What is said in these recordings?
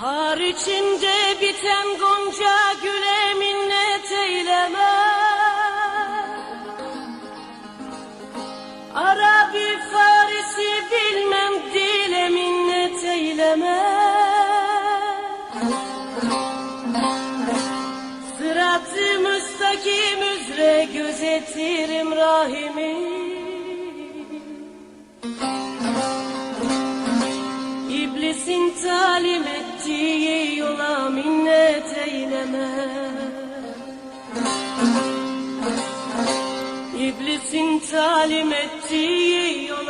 Har içinde biten gonca güle minnet eyleme. Arabi Farisi bilmem dile minnet eyleme. Sırat-ı müstakim üzere gözetirim rahimi Talim ettiği yola minnet eyleme. İblisin talim ettiği yola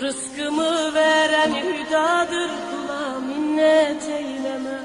Rızkımı veren hüdadır kula minnet eyleme